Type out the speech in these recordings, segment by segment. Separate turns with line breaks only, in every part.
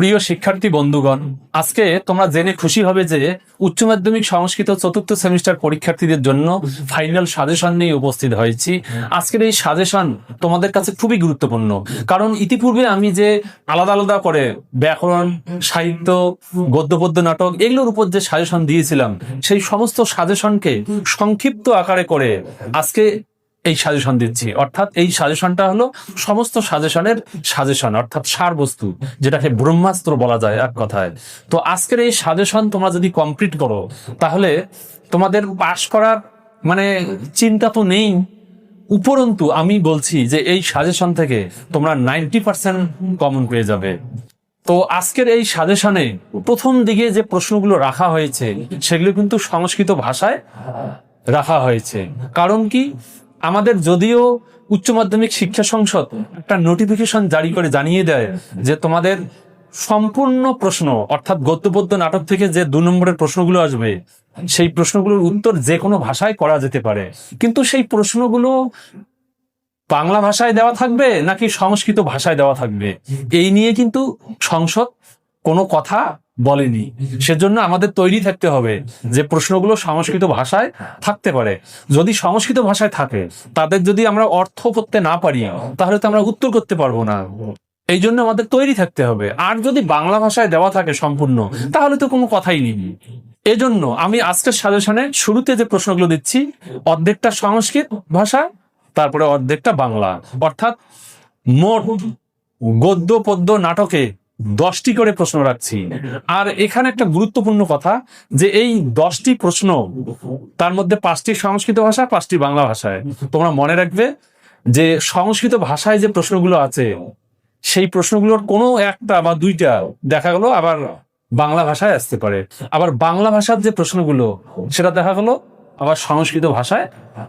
প্রিয় শিক্ষার্থী বন্ধুগণ, আজকে তোমরা জেনে খুশি হবে যে উচ্চ মাধ্যমিক সংস্কৃত চতুর্থ সেমিস্টার পরীক্ষার্থীদের জন্য ফাইনাল সাজেশন নিয়ে উপস্থিত হয়েছি। আজকের এই সাজেশন তোমাদের কাছে খুবই গুরুত্বপূর্ণ। কারণ ইতিপূর্বে আমি যে আলাদা আলাদা করে ব্যাকরণ, সাহিত্য গদ্য পদ্য নাটক এগুলোর উপর যে সাজেশন দিয়েছিলাম, সেই সমস্ত সাজেশনকে সংক্ষিপ্ত আকারে করে আজকে এই সাজেশন দিচ্ছি। অর্থাৎ এই সাজেশনটা হলো সমস্ত সাজেশনের সাজেশন, অর্থাৎ সার বস্তু, যেটাকে ব্রহ্মাস্ত্র বলা যায় এক কথায়। তো আজকের এই সাজেশন তোমরা যদি কমপ্লিট করো, তাহলে তোমাদের পাশ করার মানে চিন্তা তো নেই। উপরন্তু আমি বলছি যে এই সাজেশন থেকে তোমরা নাইনটি পার্সেন্ট কমন পেয়ে যাবে। তো আজকের এই সাজেশনে প্রথম দিকে যে প্রশ্নগুলো রাখা হয়েছে, সেগুলো কিন্তু সংস্কৃত ভাষায় রাখা হয়েছে। কারণ কি? আমাদের যদিও উচ্চ মাধ্যমিক শিক্ষা সংসদ একটা নোটিফিকেশন জারি করে জানিয়ে দেয় যে তোমাদের সম্পূর্ণ প্রশ্ন, অর্থাৎ গদ্যপদ্য নাটক থেকে যে দু নম্বরের প্রশ্নগুলো আসবে, সেই প্রশ্নগুলোর উত্তর যে কোনো ভাষায় করা যেতে পারে। কিন্তু সেই প্রশ্নগুলো বাংলা ভাষায় দেওয়া থাকবে নাকি সংস্কৃত ভাষায় দেওয়া থাকবে? এই নিয়ে কিন্তু সংসদ কোনো কথা বলেনি। সেজন্য আমাদের তৈরি থাকতে হবে যে প্রশ্নগুলো সংস্কৃত ভাষায় থাকতে পারে। যদি সংস্কৃত ভাষায় থাকে, তাদের যদি আমরা অর্থ করতে না পারি, তাহলে তো আমরা উত্তর করতে পারব না। এই জন্য আমাদের তৈরি থাকতে হবে। আর যদি বাংলা ভাষায় দেওয়া থাকে সম্পূর্ণ, তাহলে তো কোনো কথাই নেই। এজন্য আমি আজকের সাজেশনে শুরুতে যে প্রশ্নগুলো দিচ্ছি, অর্ধেকটা সংস্কৃত ভাষা, তারপরে অর্ধেকটা বাংলা। অর্থাৎ মোট গদ্য, পদ্য, নাটকে দশটি করে প্রশ্ন রাখছি। আর এখানে একটা গুরুত্বপূর্ণ কথা যে এই দশটি প্রশ্ন, তার মধ্যে পাঁচটি সংস্কৃত ভাষা, পাঁচটি বাংলা ভাষায়। তোমরা মনে রাখবে যে সংস্কৃত ভাষায় যে প্রশ্নগুলো আছে, সেই প্রশ্নগুলোর কোনো একটা বা দুইটা দেখা গেলো, আবার বাংলা ভাষায় আসতে পারে। আবার বাংলা ভাষার যে প্রশ্নগুলো, সেটা দেখা গেলো, আবার সংস্কৃত ভাষায়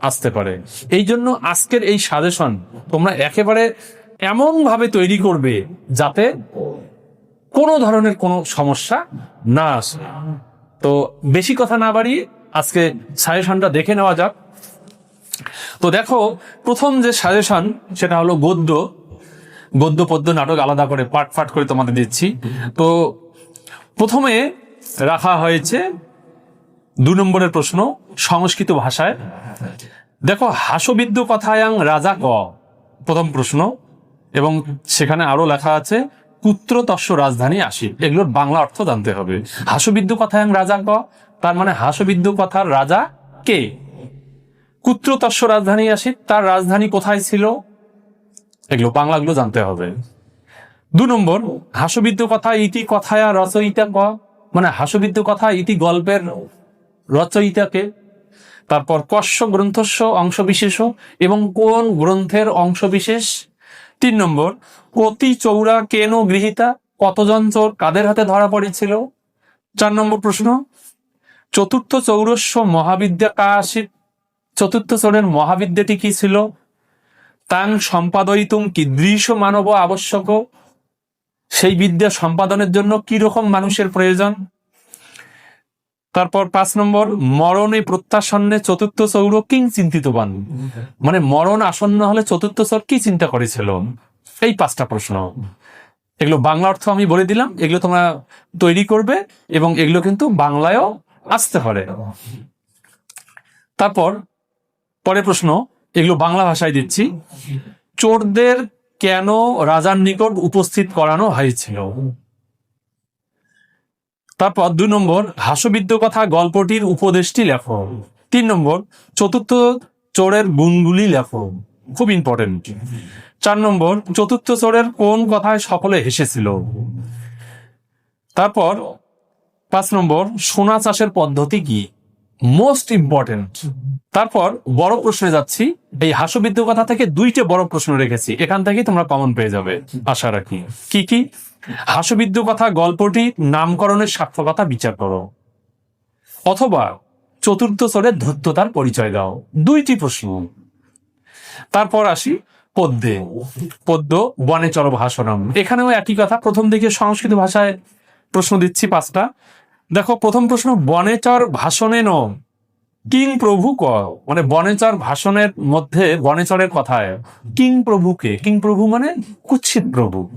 আসতে পারে। এই জন্য আজকের এই সাজেশন তোমরা একেবারে এমন ভাবে তৈরি করবে যাতে কোনো ধরনের কোনো সমস্যা না আসে তো বেশি কথা না বাড়িয়ে আজকে সাজেশনটা দেখে নেওয়া যাক। তো দেখো, প্রথম যে সাজেশন সেটা হলো গদ্য। গদ্য, পদ্য, নাটক আলাদা করে পাট পাট করে তোমাদের দিচ্ছি। তো প্রথমে রাখা হয়েছে দু নম্বরের প্রশ্ন, সংস্কৃত ভাষায়। দেখো হাসবিদ্য কথায়াং রাজা ক, প্রথম প্রশ্ন। এবং সেখানে আরও লেখা আছে পুত্র তস্য রাজধানী আসি। এগুলোর বাংলা অর্থ জানতে হবে। হাসবিদ্য কথায়াং রাজা ক? তার মানে হাসবিদ্য কথার রাজা কে? কুত্র তস্য রাজধানী আসি, তার রাজধানী কোথায় ছিল? এগুলো বাংলাগুলো জানতে হবে। দু নম্বর হাসবিদ্য কথা ইতি কথায়া রচয়িতা ক? মানে হাসবিদ্য কথা ইতি গল্পের রচয়িতাকে তারপর কস্য গ্রন্থস্য, অংশবিশেষ এবং কোন গ্রন্থের অংশবিশেষ? তিন নম্বর কতি চৌরা কেন গৃহীতা? কতজন চোর কাদের হাতে ধরা পড়েছিল? চার নম্বর প্রশ্ন, চতুর্থ চৌরস্য মহাবিদ্যা কা আসিত চতুর্থ চোরের মহাবিদ্যাটি কি ছিল? তাং সম্পাদয়িতুম কীদৃশ মানব আবশ্যক। সেই বিদ্যা সম্পাদনের জন্য কি রকম মানুষের প্রয়োজন? তারপর পাঁচ নম্বর, মরণে প্রত্যাসন্নে চতুর্থ চৌর কিং চিন্তিতবান মানে মরণ আসন্ন হলে চতুর্থ চৌর কি চিন্তা করেছিল? এই পাঁচটা প্রশ্ন। এগুলো বাংলা অর্থ আমি বলে দিলাম, এগুলো তোমরা তৈরি করবে এবং এগুলো কিন্তু বাংলায়ও আসতে পারে। তারপর, পরের প্রশ্ন, এগুলো বাংলা ভাষায় দিচ্ছি। চোরদের কেন রাজার নিকট উপস্থিত করানো হয়েছিল? তারপর দুই নম্বর হাস্যবিদ্য কথা গল্পটির উপদেশটি লেখো। তিন নম্বর, চতুর্থ চোরের গুণগুলি লেখো। খুব ইম্পর্টেন্ট চার নম্বর, চতুর্থ চোরের কোন কথায় সকলে হেসেছিল। তারপর পাঁচ নম্বর, সোনা চাষের পদ্ধতি কি? মোস্ট ইম্পর্টেন্ট তারপর বড় প্রশ্নে যাচ্ছি। এই হাস্যবিদ্য কথা থেকে দুইটা বড় প্রশ্ন রেখেছি। এখান থেকেই তোমরা কমন পেয়ে যাবে, আশা রাখি। কি কি? হাস্যবিদ্য কথা, গল্পটি নামকরণের সার্থকতা বিচার করো। অথবা চতুর্থ স্তরের ধূর্ততার পরিচয় দাও। দুইটি প্রশ্ন। তারপর আসি পদ্যে। পদ্য বনে চর ভাষণম এখানেও একই কথা। প্রথম দিকে সংস্কৃত ভাষায় প্রশ্ন দিচ্ছি পাঁচটা। দেখো, প্রথম প্রশ্ন, বনেচর ভাষণে ন। কিং প্রভু ক? মানে বনেচর ভাষণের মধ্যে, বনেচরের কথায়, কিং প্রভুকে কিং? প্রভু মানে কুচ্ছিত প্রভু।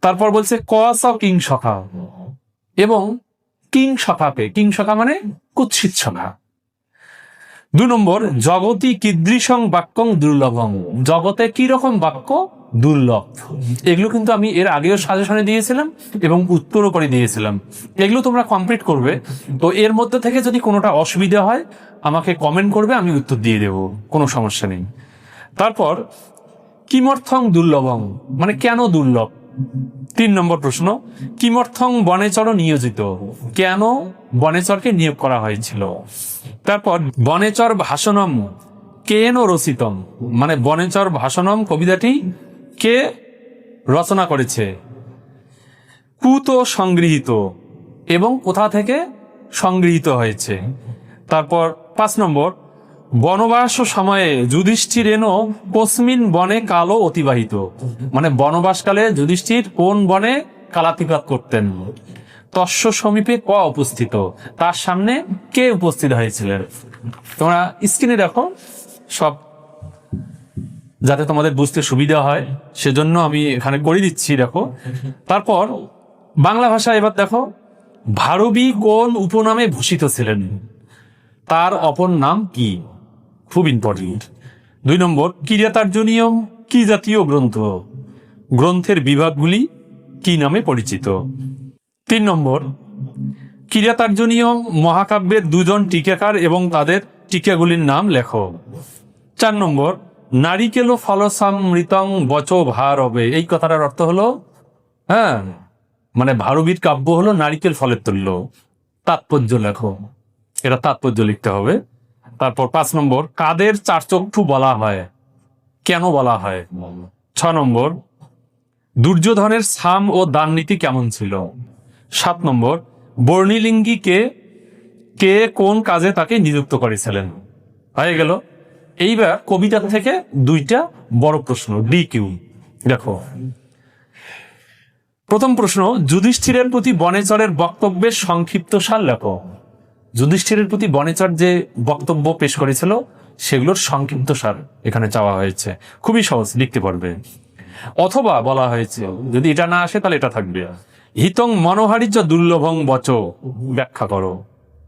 তারপর বলছে কস কিং সখা। এবং কিং সখাকে কিং? সখা মানে কুৎসিত সখা। দু নম্বর, জগতি কীদৃশং বাক্যং দুর্লভং। জগতে কি রকম বাক্য? দুর্লভ। এগুলো কিন্তু আমি এর আগেও সাজেশনে দিয়েছিলাম এবং উত্তরও করে দিয়েছিলাম। এগুলো তোমরা কমপ্লিট করবে। তো এর মধ্যে থেকে যদি কোনোটা অসুবিধা হয়, আমাকে কমেন্ট করবে, আমি উত্তর দিয়ে দেব। কোনো সমস্যা নেই। তারপর, কিমর্থং দুর্লভং। মানে কেন দুর্লভ? তিন নম্বর প্রশ্ন, কিমর্থং বনেচর নিয়োজিত। কেন বনেচরকে নিয়োগ করা হয়েছিল? তারপর, বনেচর ভাষণম কেন রচিতম? মানে বনেচর ভাষণম কবিতাটি কে রচনা করেছে? কুত সংগৃহীত এবং কোথা থেকে সংগৃহীত হয়েছে? তারপর পাঁচ নম্বর বনবাস সময়ে যুধিষ্ঠির এনো কসমিন বনে কালো অতিবাহিত। মানে বনবাসকালে যুধিষ্ঠির কোন বনে কালাতিপাত করতেন? তস্য সমীপে ক উপস্থিত? তার সামনে কে উপস্থিত হয়েছিলেন? তোমরা স্ক্রিনে দেখো সব, যাতে তোমাদের বুঝতে সুবিধা হয়। সেজন্য আমি এখানে করে দিচ্ছি, দেখো। তারপর বাংলা ভাষা এবার দেখো, ভারবী কোন উপনামে ভূষিত ছিলেন? তার অপর নাম কি? খুব ইম্পর্টেন্ট দুই নম্বর কিরাতার্জনীয়ম কি জাতীয় গ্রন্থ? গ্রন্থের বিভাগগুলি কি নামে পরিচিত? তিন নম্বর কিরাতার্জনীয়ম মহাকাব্যের দুজন টিকাকার এবং তাদের টিকাগুলির নাম লেখো। চার নম্বর নারিকেল ফলসামৃতং বচ ভার হবে এই কথাটার অর্থ হলো হ্যাঁ মানে ভারবীর কাব্য হলো নারিকেল ফলের তুল্য। তাৎপর্য লেখো। এটা তাৎপর্য লিখতে হবে। তারপর পাঁচ নম্বর, কাদের চারচক্ষু বলা হয়? কেন বলা হয়? ছ নম্বর, দুর্যোধনের সাম ও দান নীতি কেমন ছিল? সাত নম্বর, বর্ণিলিঙ্গী কে কে কোন কাজে তাকে নিযুক্ত করেছিলেন? হয়ে গেল। এইবার কবিতার থেকে দুইটা বড় প্রশ্ন, ডি কিউ। দেখো। প্রথম প্রশ্ন, যুধিষ্ঠিরের প্রতি বনেচরের বক্তব্যের সংক্ষিপ্ত সার লেখো। যুধিষ্ঠিরের প্রতি বনেচর যে বক্তব্য পেশ করেছিল, সেগুলোর সংক্ষিপ্ত সার এখানে চাওয়া হয়েছে। খুবই সহজ, লিখতে পারবে। অথবা বলা হয়েছে, যদি এটা না আসে, তাহলে এটা থাকবে। হিতং মনোহারিজ দুর্লভং বচ, ব্যাখ্যা করো।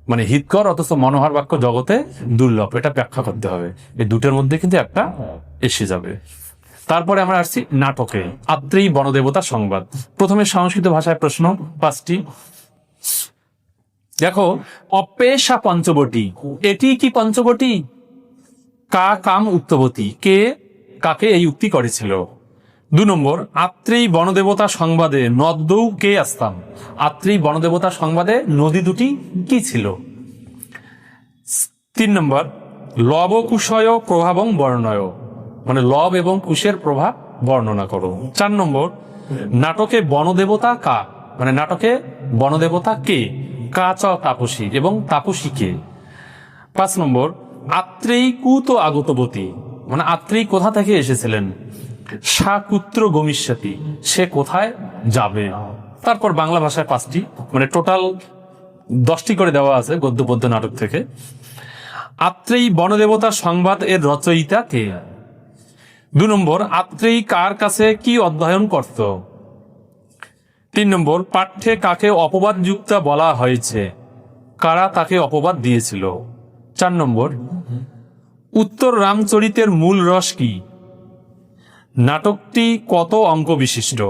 মানে হিতকর, অথচ মনোহর বাক্য জগতে দুর্লভ, এটা ব্যাখ্যা করতে হবে। এই দুটোর মধ্যে কিন্তু একটা এসে যাবে। তারপরে আমরা আসছি নাটকে আত্রেই বনদেবতা সংবাদ। প্রথমে সংস্কৃত ভাষায় প্রশ্ন, পাঁচটি। দেখো, অপেশা পঞ্চবটি। এটি কি পঞ্চবটি? কা কাম উক্তবতী। কে? কাকে এই উক্তি করেছিল? দু নম্বর আত্রেই বনদেবতা সংবাদে নদ্দৌ কে আসতাম? আত্রেই বনদেবতা সংবাদে নদী দুটি কি ছিল? তিন নম্বর লব কুশয় প্রভাবং বর্ণয়। মানে লব এবং কুশের প্রভাব বর্ণনা করো। চার নম্বর, নাটকে বনদেবতা কা? মানে নাটকে বনদেবতা কে? কা চ তাপসী এবং তাপসী কে পাঁচ নম্বর আত্রেই কুত আগতবতী। মানে আত্রেই কোথা থেকে এসেছিলেন? শাকুত্র গমিষ্যাতি, সে কোথায় যাবে? তারপর বাংলা ভাষায় পাঁচটি মানে টোটাল দশটি করে দেওয়া আছে গদ্য পদ্য নাটক থেকে। আত্রেই বনদেবতা সংবাদ এর রচয়িতা কে? দু নম্বর আত্রেই কার কাছে কি অধ্যয়ন করত? তিন নম্বর, পাঠ্যে কাকে অপবাদ যুক্তা বলা হয়েছে? কারা তাকে অপবাদ দিয়েছিল? চার নম্বর, উত্তর রামচরিতের মূল রস কি? নাটকটি কত অঙ্ক বিশিষ্ট?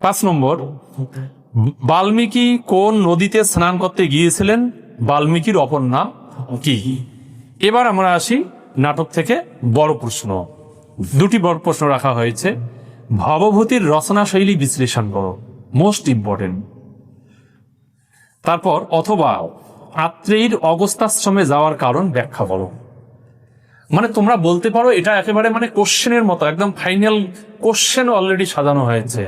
পাঁচ নম্বর, বাল্মীকি কোন নদীতে স্নান করতে গিয়েছিলেন? বাল্মীকির অপর নাম কি? এবার আমরা আসি নাটক থেকে বড় প্রশ্ন। দুটি বড় প্রশ্ন রাখা হয়েছে। ভবভূতির রচনা শৈলী বিশ্লেষণ করো। মোস্ট ইম্পর্টেন্ট তারপর অথবা আত্রেয়ীর অগস্তাশ্রমে যাওয়ার কারণ ব্যাখ্যা করো। মানে তোমরা বলতে পারো এটা একেবারে মানে কোশ্চেনের মতো, একদম ফাইনাল কোশ্চেন অলরেডি সাজানো হয়েছে।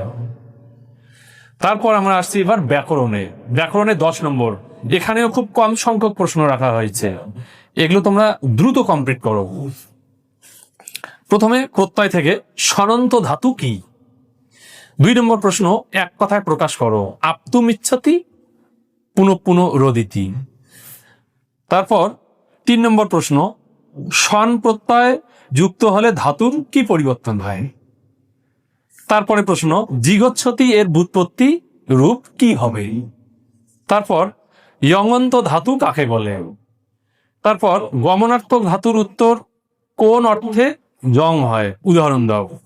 তারপর আমরা আসছি এবার ব্যাকরণে। ব্যাকরণে দশ নম্বর। এখানেও খুব কম সংখ্যক প্রশ্ন রাখা হয়েছে। এগুলো তোমরা দ্রুত কমপ্লিট করো। প্রথমে প্রত্যয় থেকে সরন্ত ধাতু কি? দুই নম্বর প্রশ্ন, এক কথায় প্রকাশ করো। আপ্তুমিচ্ছতি পুনঃ পুনঃ রদিতি। তারপর তিন নম্বর প্রশ্ন সন প্রত্যয় যুক্ত হলে ধাতুর কি পরিবর্তন হয়? তারপরে প্রশ্ন, জিগচ্ছতি এর বুৎপত্তি রূপ কি হবে? তারপর ইয়ঙ্গন্ত ধাতু কাকে বলে? তারপর গমনার্থক ধাতুর উত্তর কোন অর্থে জং হয়? উদাহরণ দাও।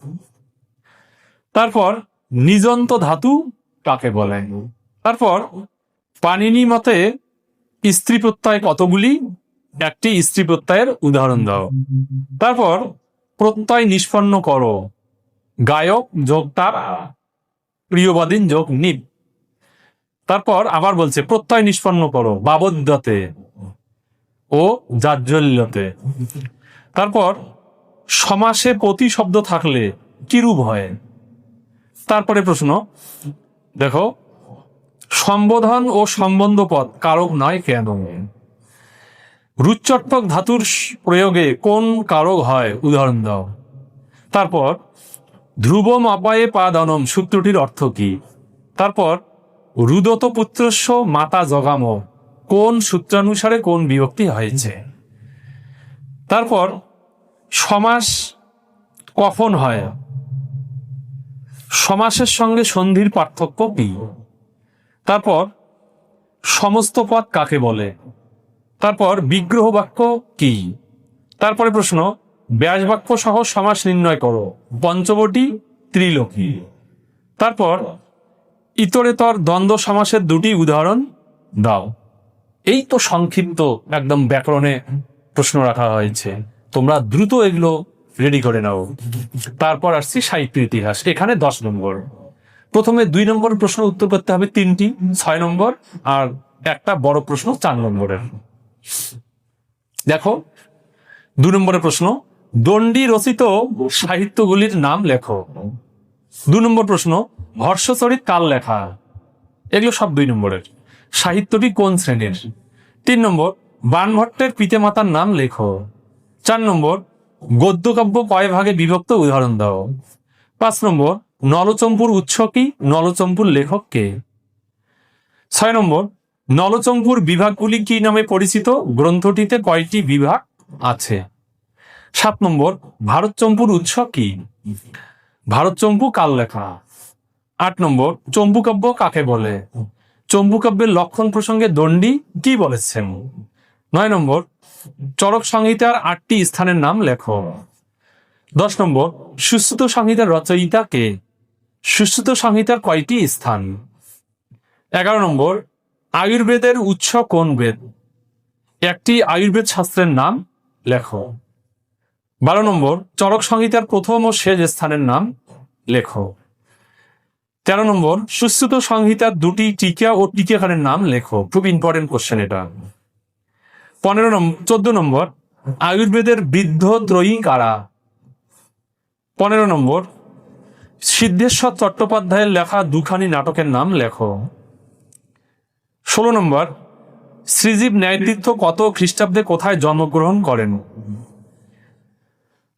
তারপর নিজন্ত ধাতু কাকে বলে? তারপর পানিনি মতে স্ত্রী প্রত্যয় কতগুলি? একটি স্ত্রী প্রত্যয়ের উদাহরণ দাও। তারপর প্রত্যয় নিষ্পন্ন করো। গায়ক যোগ তার প্রিয়বাদীন যোগ নিব। তারপর আবার বলছে প্রত্যয় নিষ্পন্ন করো বাবদ্যতে ও জাজ্জল্যতে তারপর সমাসে প্রতি শব্দ থাকলে কিরূপ হয়? তারপরে প্রশ্ন, দেখো, সম্বোধন ও সম্বন্ধ পদ কারক নয় কেন? রুচ্চট্টক ধাতুর প্রয়োগে কোন কারক হয়? উদাহরণ দাও। তারপর, ধ্রুবম অপায়ে পাদনম সূত্রটির অর্থ কি? তারপর, রুদত পুত্রস্য মাতা জগাম, কোন সূত্রানুসারে কোন বিভক্তি হয়েছে? তারপর, সমাস কখন হয়? সমাসের সঙ্গে সন্ধির পার্থক্য কি? তারপর, সমস্ত পদ কাকে বলে? তারপর, বিগ্রহ বাক্য কি? তারপরে প্রশ্ন, ব্যাস বাক্য সহ সমাস নির্ণয় করো। পঞ্চবটি, ত্রিলোকী। তারপর ইতরে ইতরেতর দ্বন্দ্ব সমাসের দুটি উদাহরণ দাও। এই তো সংক্ষিপ্ত একদম ব্যাকরণে প্রশ্ন রাখা হয়েছে। তোমরা দ্রুত এগুলো রেডি করে নাও। তারপর আসছি সাহিত্য ইতিহাস। এখানে দশ নম্বর। প্রথমে দুই নম্বর প্রশ্ন উত্তর করতে হবে তিনটি, ছয় নম্বর, আর একটা বড় প্রশ্ন চার নম্বরের। দেখো, দু নম্বরের প্রশ্ন, দণ্ডি রচিত সাহিত্যগুলির নাম লেখো। দু নম্বর প্রশ্ন হর্ষচরিত কাল লেখা। এগুলো সব দুই নম্বরের। সাহিত্যটি কোন শ্রেণির? তিন নম্বর, বানভট্টের পিতামাতার নাম লেখো। চার নম্বর গদ্যকাব্য কয় ভাগে বিভক্ত? উদাহরণ দাও। পাঁচ নম্বর, নলচম্পুর উৎস কি? নলচম্পুর লেখক কে? ছয় নম্বর, নলচম্পুর বিভাগগুলি কি নামে পরিচিত? গ্রন্থটিতে কয়টি বিভাগ আছে? সাত নম্বর, ভারতচম্পুর উৎস কি? ভারতচম্পু কাল লেখা। আট নম্বর চম্পুকাব্য কাকে বলে? চম্পুকাব্যের লক্ষণ প্রসঙ্গে দণ্ডী কি বলেছেন? নয় নম্বর চরক সংহিতার আটটি স্থানের নাম লেখো। দশ নম্বর, সুশ্রুত সংহিতার রচয়িতা কে? সুশ্রুত সংহিতার কয়টি স্থান? এগারো নম্বর, আয়ুর্বেদের উৎস কোন বেদ? একটি আয়ুর্বেদ শাস্ত্রের নাম লেখো। বারো নম্বর চরক সংহিতার প্রথম ও শেষ স্থানের নাম লেখো। তেরো নম্বর, সুশ্রুত সংহিতার দুটি টিকা ও টিকাখানের নাম লেখো। খুব ইম্পর্টেন্ট কোশ্চেন এটা। পনেরো নম্বর চোদ্দ নম্বর, আয়ুর্বেদের বৃদ্ধ ত্রয়ী কারা? পনেরো নম্বর, সিদ্ধেশ্বর চট্টোপাধ্যায়ের লেখা দুখানি নাটকের নাম লেখো। ষোলো নম্বর, শ্রীজীব ন্যায়তীর্থ কত খ্রিস্টাব্দে কোথায় জন্মগ্রহণ করেন?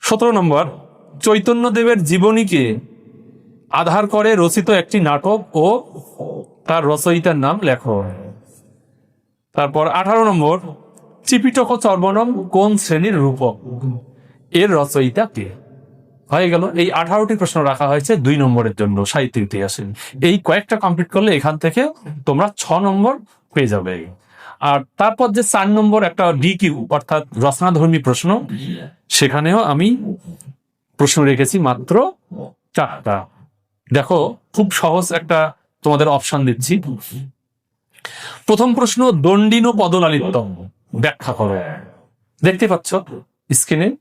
সতেরো নম্বর, চৈতন্যদেবের জীবনীকে আধার করে রচিত একটি নাটক ও তার রচয়িতার নাম লেখো। তারপর আঠারো নম্বর চিপিটক চর্বণম কোন শ্রেণির রূপক? এর রচয়িতা কে? হয়ে গেল। এই আঠারোটি প্রশ্ন রাখা হয়েছে দুই নম্বরের জন্য, সাহিত্য ইতিহাসে। এই কয়েকটা কমপ্লিট করলে এখান থেকে তোমরা ছ নম্বর পেয়ে যাবে। আর তারপর যে চার নম্বর একটা ডিকিউ অর্থাৎ রচনাধর্মী প্রশ্ন, সেখানেও আমি প্রশ্ন রেখেছি মাত্র চারটা। দেখো, খুব সহজ একটা তোমাদের অপশন দিচ্ছি। প্রথম প্রশ্ন, দণ্ডিন পদলালিত্যম। ব্যাখ্যা করে। দেখতে পাচ্ছ স্ক্রিনে?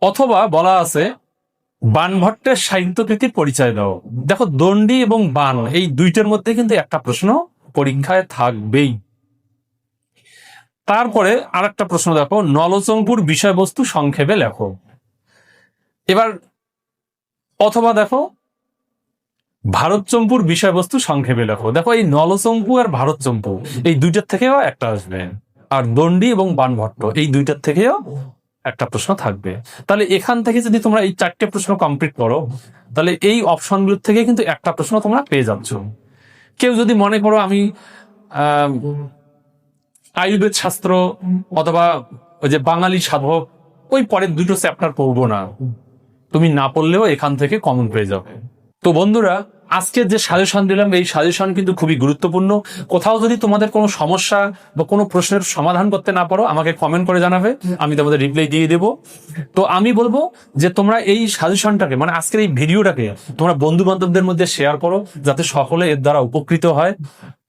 অথবা বলা আছে, বানভট্টের সাহিত্যকৃতির পরিচয় দাও। দেখো, দণ্ডি এবং বান, এই দুইটার মধ্যে কিন্তু একটা প্রশ্ন পরীক্ষায় থাকবেই। তারপরে আর একটা প্রশ্ন দেখো নলচঙ্পুর বিষয়বস্তু সংক্ষেপে লেখো। এবার, অথবা দেখো, ভারতচম্পুর বিষয়বস্তু সংক্ষেপে লেখো। দেখো, এই নলচম্পু আর ভারতচম্পু, এই দুইটার থেকেও একটা আসবে। আর দণ্ডি এবং বানভট্ট এই দুইটার থেকেও একটা প্রশ্ন থাকবে। তাহলে এখান থেকে যদি তোমরা এই চারটে প্রশ্ন কমপ্লিট করো তাহলে এই অপশনগুলোর থেকে কিন্তু একটা প্রশ্ন তোমরা পেয়ে যাচ্ছ। কেউ যদি মনে করো আমি আহ, আয়ুর্বেদ শাস্ত্র অথবা ওই যে বাঙালি সাধক ওই পরের দুটো চ্যাপ্টার পড়ব না। তুমি না পড়লেও এখান থেকে কমন পেয়ে যাবে। তো বন্ধুরা আজকে যে সাজেশন দিলাম, এই সাজেশন কিন্তু খুবই গুরুত্বপূর্ণ। কোথাও যদি তোমাদের কোনো সমস্যা বা কোনো প্রশ্নের সমাধান করতে না পারো, আমাকে কমেন্ট করে জানাবে, আমি তোমাদের রিপ্লাই দিয়ে দেবো। তো আমি বলব যে তোমরা এই সাজেশনটাকে মানে আজকের এই ভিডিওটাকে তোমরা বন্ধু বান্ধবদের মধ্যে শেয়ার করো, যাতে সকলে এর দ্বারা উপকৃত হয়।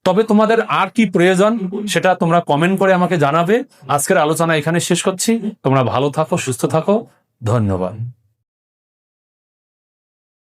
তবে তোমাদের আর কি প্রয়োজন, সেটা তোমরা কমেন্ট করে আমাকে জানাবে। আজকের আলোচনা এখানে শেষ করছি। তোমরা ভালো থাকো, সুস্থ থাকো। ধন্যবাদ।